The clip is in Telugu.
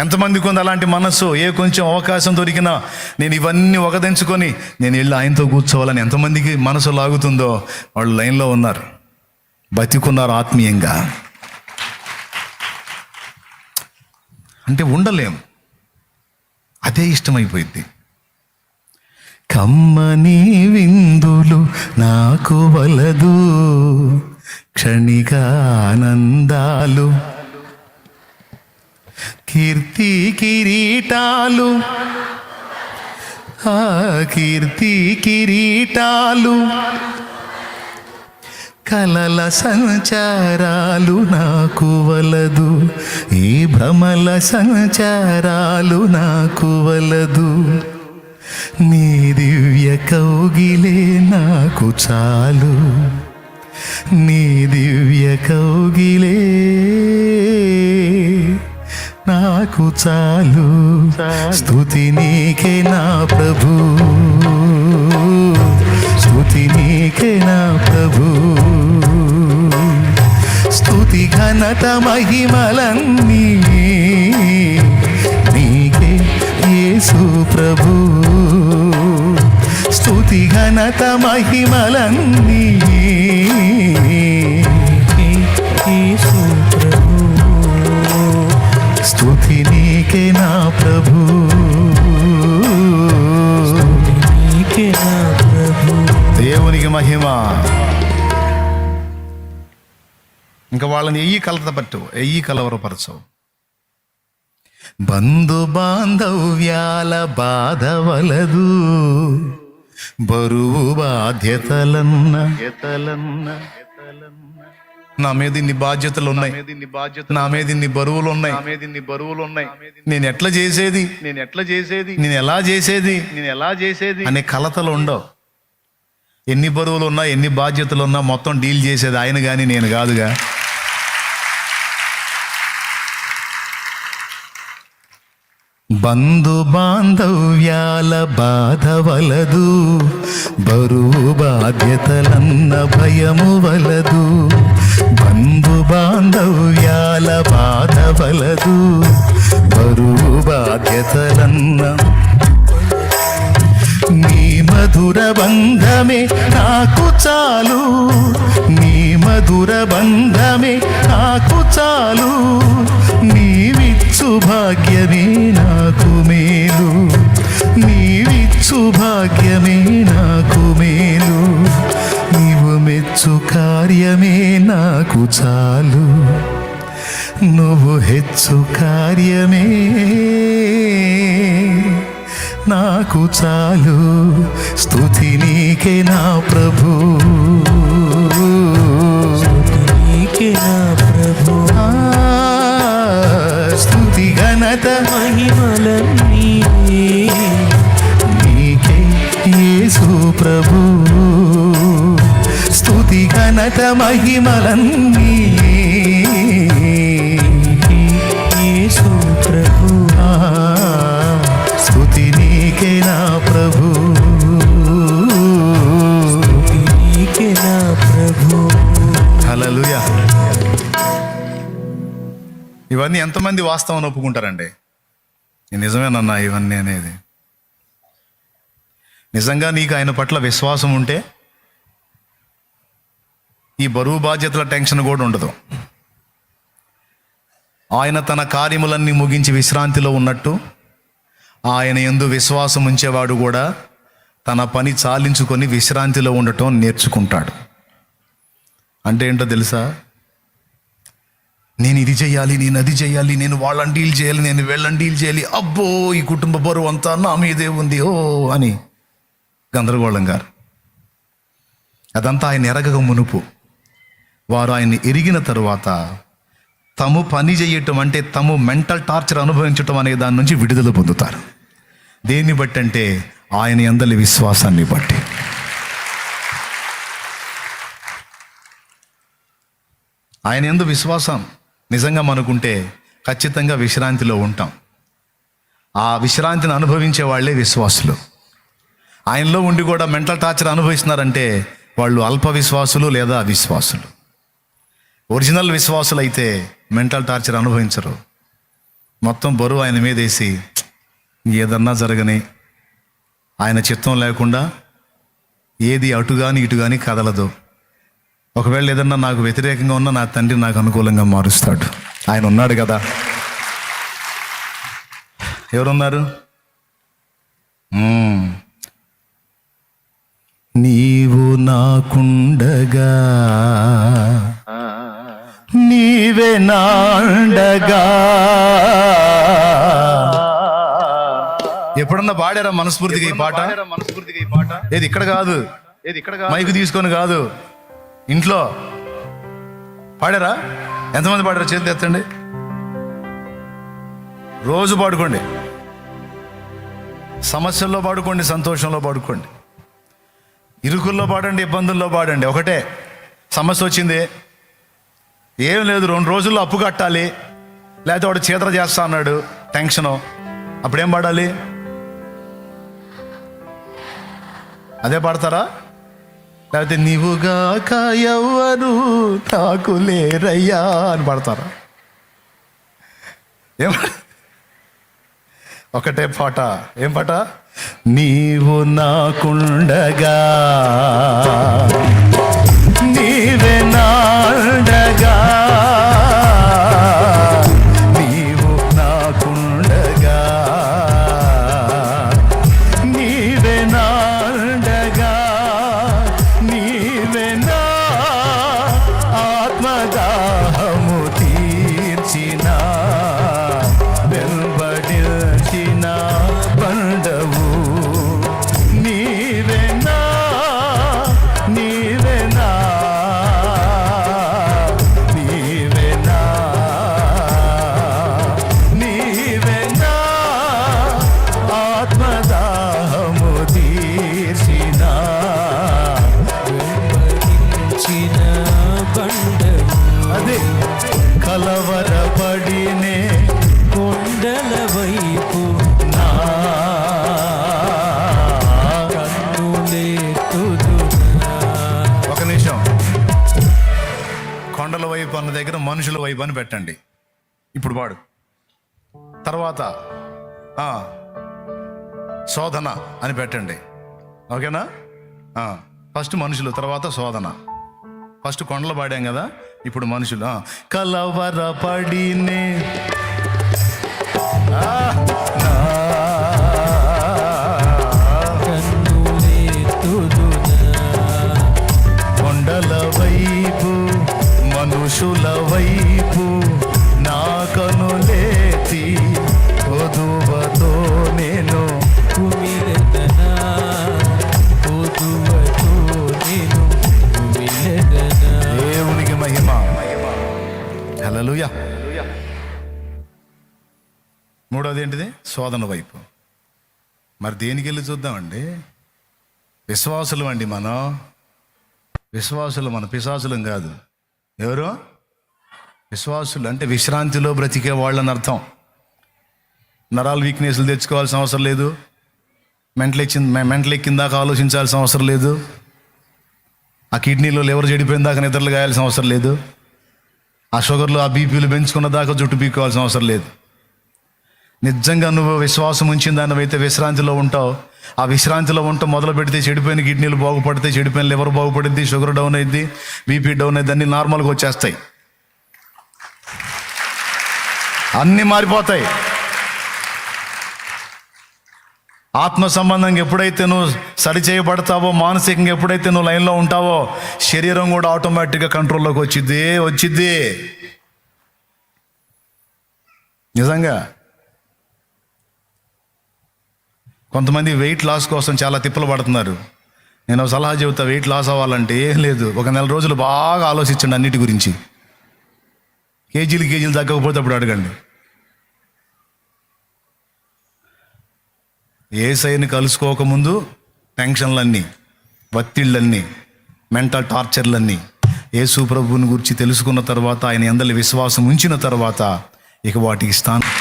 ఎంతమందికి ఉంది అలాంటి మనసు ఏ కొంచెం అవకాశం దొరికినా నేను ఇవన్నీ ఒకదించుకొని నేను వెళ్ళి ఆయనతో కూర్చోవాలని ఎంతమందికి మనసు లాగుతుందో వాళ్ళు లైన్లో ఉన్నారు. బతికున్నారు ఆత్మీయంగా. అంటే ఉండలేం. అదే ఇష్టమైపోయింది. కమ్మని విందులు నాకు వలదు. క్షణిక ఆనందాలు కీర్తి కిరీటాలు. ఆ కీర్తి కిరీటాలు. కలల సంచారాలు నాకు వలదు. ఈ భ్రమల సంచారాలు నాకు వలదు. నీ దివ్య కౌగిలే నాకు చాలు. నీ దివ్య కౌగిలే నాకు చాలు. స్తుతి నీకే నా ప్రభు. స్తుతి నీకే నా ప్రభు. స్తుతి ఘనత మహిమలన్నీ నీకే యేసు ప్రభు. స్తుతి ఘనత మహిమలన్నీ మహిమ. ఇంకా వాళ్ళని ఎయ్యి కలత పట్టు ఎయ్యి కలవరపరచవు బంధు బాంధవ్యాల బాధ వలదు బరువు బాధ్యతలన్న. నా మీద ఇన్ని బాధ్యతలు ఉన్నాయి నా మీద ఇన్ని బరువులు ఉన్నాయి. నా మీద ఇన్ని బరువులు ఉన్నాయి. నేను ఎట్లా చేసేది? నేను ఎట్లా చేసేది? నేను ఎలా చేసేది? నేను ఎలా చేసేది? అనే కలతలు ఉండవు. ఎన్ని బరువులు ఉన్నా ఎన్ని బాధ్యతలు ఉన్నా మొత్తం డీల్ చేసేది ఆయన కానీ నేను కాదుగా. బంధు బాంధవ్యాల బాధ వలదు బరువు బాధ్యతలన్న భయము వలదు. బంధు బాంధవ్యాల బాధ భాగ్యమే నాకు మేలు. నీవిచ్చు భాగ్యమే నాకు మేలు. నీవు మెచ్చు కార్యమే నాకు చాలు. నువ్వు హెచ్చు కార్యమే నాకు చాలు. స్తుతి నీకే నా ప్రభు. నీకే నా ప్రభు. ఆ, ఘనత మహిమలన్నీ. నీకే యేసు ప్రభు. స్థుతి ఘనత మహిమలన్నీ. యేసు ప్రభు. ఆ, నీకే నా ప్రభు. నీకే నా ప్రభు. హల్లెలూయా. ఇవన్నీ ఎంతమంది వాస్తవం ఒప్పుకుంటారండి? నిజమేనన్నా ఇవన్నీ అనేది. నిజంగా నీకు ఆయన పట్ల విశ్వాసం ఉంటే ఈ బరువు బాధ్యతల టెన్షన్ కూడా ఉండదు. ఆయన తన కార్యములన్నీ ముగించి విశ్రాంతిలో ఉన్నట్టు ఆయన ఎందు విశ్వాసం ఉంచేవాడు కూడా తన పని చాలించుకొని విశ్రాంతిలో ఉండటం నేర్చుకుంటాడు. అంటే ఏంటో తెలుసా? నేను ఇది చేయాలి నేను అది చేయాలి నేను వాళ్ళని డీల్ చేయాలి నేను వీళ్ళని డీల్ చేయాలి. అబ్బో ఈ కుటుంబ బరువు అంతా నా మీదే ఉంది. ఓ అని గందరగోళం గారు. అదంతా ఆయన ఎరగక మునుపు. వారు ఆయన్ని ఎరిగిన తరువాత తము పని చేయటం అంటే తము మెంటల్ టార్చర్ అనుభవించటం అనే దాని నుంచి విడుదల పొందుతారు. దేన్ని బట్టి అంటే ఆయన అందలి విశ్వాసాన్ని బట్టి. ఆయన ఎందు విశ్వాసం నిజంగా మనకుంటే ఖచ్చితంగా విశ్రాంతిలో ఉంటాం. ఆ విశ్రాంతిని అనుభవించే వాళ్ళే విశ్వాసులు. ఆయనలో ఉండి కూడా మెంటల్ టార్చర్ అనుభవిస్తున్నారంటే వాళ్ళు అల్ప విశ్వాసులు లేదా అవిశ్వాసులు. ఒరిజినల్ విశ్వాసులు అయితే మెంటల్ టార్చర్ అనుభవించరు. మొత్తం బరువు ఆయన మీద వేసి ఏదన్నా జరగని ఆయన చిత్తం లేకుండా ఏది అటు కానీ ఇటు కానీ కదలదు. ఒకవేళ ఏదన్నా నాకు వ్యతిరేకంగా ఉన్నా నా తండ్రి నాకు అనుకూలంగా మారుస్తాడు. ఆయన ఉన్నాడు కదా. ఎవరున్నారు. నీవు నాకుండగా నీవే నాండగా. ఎప్పుడన్నా పాడారా మనస్ఫూర్తిగా ఈ పాట? మనస్ఫూర్తిగా ఈ పాట? ఏది ఇక్కడ కాదు? ఏది ఇక్కడ మైక్ తీసుకొని కాదు. ఇంట్లో పాడారా? ఎంతమంది పాడారు? చేతి ఎత్తండి. రోజు పాడుకోండి. సమస్యల్లో పాడుకోండి సంతోషంలో పాడుకోండి. ఇరుకుల్లో పాడండి ఇబ్బందుల్లో పాడండి. ఒకటే సమస్య వచ్చింది. ఏం లేదు రెండు రోజుల్లో అప్పు కట్టాలి. లేకపోతే వాడు చీతర చేస్తా అన్నాడు టెన్షను. అప్పుడేం పాడాలి? అదే పాడతారా? లేకపోతే నీవుగాక ఎవ్వరు నాకు లేరయ్యా అని పడతారు. ఏం ఒకటే పాట. ఏం పాట? నీవు నాకుండగా. దగ్గర మనుషుల వైపు అని పెట్టండి. ఇప్పుడు వాడు. తర్వాత ఆ, శోధన అని పెట్టండి. ఓకేనా? ఫస్ట్ మనుషులు తర్వాత శోధన. ఫస్ట్ కొండలు పాడాం కదా ఇప్పుడు మనుషులు ఆ, కలవరపడినే. మూడోది ఏంటిది? శోధన వైపు. మరి దేనికి వెళ్ళి చూద్దామండి? విశ్వాసులు అండి మనం. విశ్వాసులు మన పిశాసులం కాదు. ఎవరు? విశ్వాసులు అంటే విశ్రాంతిలో బ్రతికే వాళ్ళని అర్థం. నరాలు వీక్నెస్లు తెచ్చుకోవాల్సిన అవసరం లేదు. మెంటల్ ఎక్కిన మెంటల్ ఎక్కిందాక ఆలోచించాల్సిన అవసరం లేదు. ఆ కిడ్నీలో లివర్ చెడిపోయిన దాకా నిద్రలు గాయాల్సిన అవసరం లేదు. ఆ షుగర్లు ఆ బీపీలు పెంచుకున్న దాకా జుట్టు పీక్కోవాల్సిన అవసరం లేదు. నిజంగా నువ్వు విశ్వాసం ఉంచిన దానివైతే విశ్రాంతిలో ఉంటావు. ఆ విశ్రాంతిలో ఉంటాం మొదలు పెడితే చెడిపోయిన కిడ్నీలు బాగుపడితే చెడిపోయిన లివర్ బాగుపడింది షుగర్ డౌన్ అయింది బీపీ డౌన్ అయింది అన్ని నార్మల్గా వచ్చేస్తాయి. అన్నీ మారిపోతాయి. ఆత్మ సంబంధంగా ఎప్పుడైతే నువ్వు సరి చేయబడతావో మానసికంగా ఎప్పుడైతే నువ్వు లైన్లో ఉంటావో శరీరం కూడా ఆటోమేటిక్గా కంట్రోల్లోకి వచ్చిద్ది వచ్చిద్ది. నిజంగా కొంతమంది వెయిట్ లాస్ కోసం చాలా తిప్పలు పడుతున్నారు. నేను సలహా చెబుతా వెయిట్ లాస్ అవ్వాలంటే ఏం లేదు. ఒక నెల రోజులు బాగా ఆలోచించండి అన్నిటి గురించి. కేజీలు కేజీలు తగ్గకపోతే అప్పుడు అడగండి. ఏ సైని కలుసుకోకముందు టెన్షన్లన్నీ ఒత్తిళ్ళన్నీ మెంటల్ టార్చర్లన్నీ యేసు ప్రభువుని గురించి తెలుసుకున్న తర్వాత ఆయన ఎందలి విశ్వాసం ఉంచిన తర్వాత ఇక వాటికి స్థానం